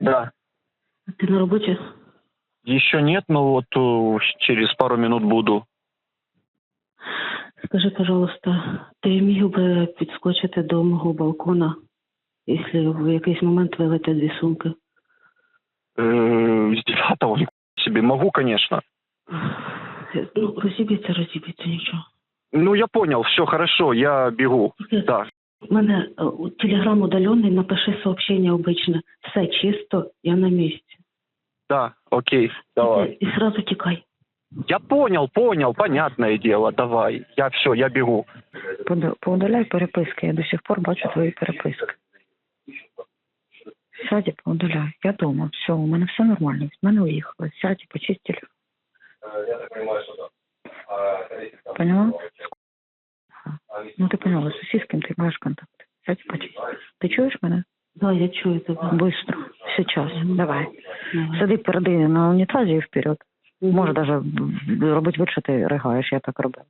Да. Ти на роботі? Еще нет, но вот э, через пару минут буду. Скажи, пожалуйста, ти міг би підскочити до мого балкона, якщо в якийсь момент вилетять дві сумки? Э, с девятого себе могу, конечно. Ну, розіб'ється, розіб'ється, нічого. Ну, я понял, все хорошо, я бегу. Да. У мене телеграм удалений, напиши сообщение обичне. Все чисто, я на місці. Да, окей, давай. І, і сразу тікай. Я понял, понял, понятное дело, давай. Я все, я бегу. Поудаляй переписки. Я до сих пор бачу твої переписки. Сядь і поудаляй. Я дома. Все, у мене все нормально. Від мене уїхали. Сядь і почисть телефон. Поняла? Ну ти поняла, з ким ти маєш контакт. Сядь і почисть. Ти чуєш мене? Да, я чую тебе. Быстро. Сейчас. Давай. Сиди переди на унітазі і вперед. Може навіть робити вид, що ти ригаєш, я так робив.